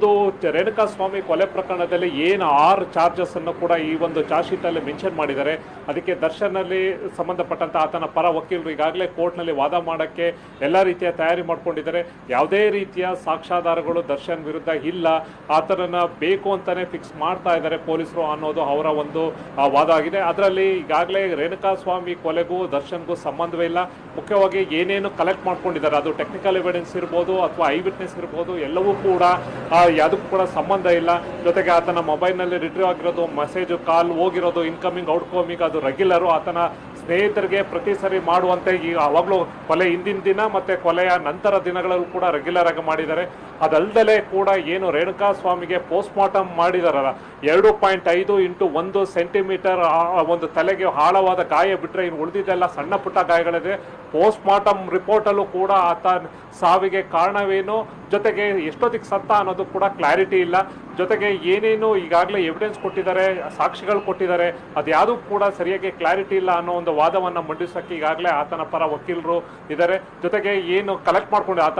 ಇದು ರೇಣುಕಾ ಸ್ವಾಮಿ ಕೊಲೆ ಪ್ರಕರಣದಲ್ಲಿ ಏನು ಆರು ಚಾರ್ಜಸ್ ಅನ್ನು ಕೂಡ ಈ ಒಂದು ಚಾರ್ಜ್ ಶೀಟ್ ಅಲ್ಲಿ ಮೆನ್ಷನ್ ಮಾಡಿದ್ದಾರೆ. ಅದಕ್ಕೆ ದರ್ಶನ್ ಅಲ್ಲಿ ಸಂಬಂಧಪಟ್ಟಂತ ಆತನ ಪರ ವಕೀಲರು ಈಗಾಗಲೇ ಕೋರ್ಟ್ನಲ್ಲಿ ವಾದ ಮಾಡಕ್ಕೆ ಎಲ್ಲ ರೀತಿಯ ತಯಾರಿ ಮಾಡ್ಕೊಂಡಿದ್ದಾರೆ. ಯಾವುದೇ ರೀತಿಯ ಸಾಕ್ಷ್ಯಾಧಾರಗಳು ದರ್ಶನ್ ವಿರುದ್ಧ ಇಲ್ಲ. ಆತನನ್ನ ಬೇಕು ಅಂತಾನೆ ಫಿಕ್ಸ್ ಮಾಡ್ತಾ ಇದ್ದಾರೆ ಪೊಲೀಸರು ಅನ್ನೋದು ಅವರ ಒಂದು ವಾದ ಆಗಿದೆ. ಅದರಲ್ಲಿ ಈಗಾಗಲೇ ರೇಣುಕಾ ಸ್ವಾಮಿ ಕೊಲೆಗೂ ದರ್ಶನ್ಗೂ ಸಂಬಂಧವೇ ಇಲ್ಲ. ಮುಖ್ಯವಾಗಿ ಏನೇನು ಕಲೆಕ್ಟ್ ಮಾಡ್ಕೊಂಡಿದ್ದಾರೆ. ಅದು ಟೆಕ್ನಿಕಲ್ ಎವಿಡೆನ್ಸ್ ಇರ್ಬೋದು ಅಥವಾ ಐ ವಿಟ್ನೆಸ್ ಇರ್ಬೋದು, ಎಲ್ಲವೂ ಕೂಡ ಯಾವುದಕ್ಕೂ ಕೂಡ ಸಂಬಂಧ ಇಲ್ಲ. ಜೊತೆಗೆ ಆತನ ಮೊಬೈಲ್ನಲ್ಲಿ ರಿಟ್ರೀವ್ ಆಗಿರೋದು ಮೆಸೇಜು ಕಾಲ್ ಹೋಗಿರೋದು ಇನ್ಕಮಿಂಗ್ ಔಟ್ಕೋಮಿಂಗ್ ಅದು ರೆಗ್ಯುಲರು ಆತನ ಸ್ನೇಹಿತರಿಗೆ ಪ್ರತಿ ಸರಿ ಮಾಡುವಂತೆ ಈ ಅವಾಗಲೂ ಕೊಲೆ ಹಿಂದಿನ ದಿನ ಮತ್ತು ಕೊಲೆಯ ನಂತರ ದಿನಗಳಲ್ಲೂ ಕೂಡ ರೆಗ್ಯುಲರ್ ಆಗಿ ಮಾಡಿದ್ದಾರೆ. ಅದಲ್ದಲೆ ಕೂಡ ಏನು ರೇಣುಕಾ ಸ್ವಾಮಿಗೆ ಪೋಸ್ಟ್ ಮಾರ್ಟಮ್ ಮಾಡಿದಾರಲ್ಲ, ಎರಡು ಪಾಯಿಂಟ್ ಐದು ಇಂಟು ಒಂದು ಸೆಂಟಿಮೀಟರ್ ಒಂದು ತಲೆಗೆ ಆಳವಾದ ಗಾಯ ಬಿಟ್ಟರೆ ಇನ್ನು ಉಳಿದಿದ್ದೆಲ್ಲ ಸಣ್ಣ ಪುಟ್ಟ ಗಾಯಗಳಿದೆ. ಪೋಸ್ಟ್ ಮಾರ್ಟಮ್ ರಿಪೋರ್ಟಲ್ಲೂ ಕೂಡ ಆತ ಸಾವಿಗೆ ಕಾರಣವೇನು? ಜೊತೆಗೆ ಎಷ್ಟೊತ್ತಿಗೆ ಸತ್ತ ಅನ್ನೋದು ಕೂಡ ಕ್ಲಾರಿಟಿ ಇಲ್ಲ. ಜೊತೆಗೆ ಏನೇನು ಈಗಾಗಲೇ ಎವಿಡೆನ್ಸ್ ಕೊಟ್ಟಿದ್ದಾರೆ, ಸಾಕ್ಷಿಗಳು ಕೊಟ್ಟಿದ್ದಾರೆ ಅದ್ಯಾವುದು ಕೂಡ ಸರಿಯಾಗಿ ಕ್ಲಾರಿಟಿ ಇಲ್ಲ ಅನ್ನೋ ಒಂದು ವಾದವನ್ನು ಮಂಡಿಸೋಕೆ ಈಗಾಗಲೇ ಆತನ ಪರ ವಕೀಲರು ಇದ್ದಾರೆ ಜೊತೆಗೆ ಏನು ಕಲೆಕ್ಟ್ ಮಾಡಿಕೊಂಡು ಆತನ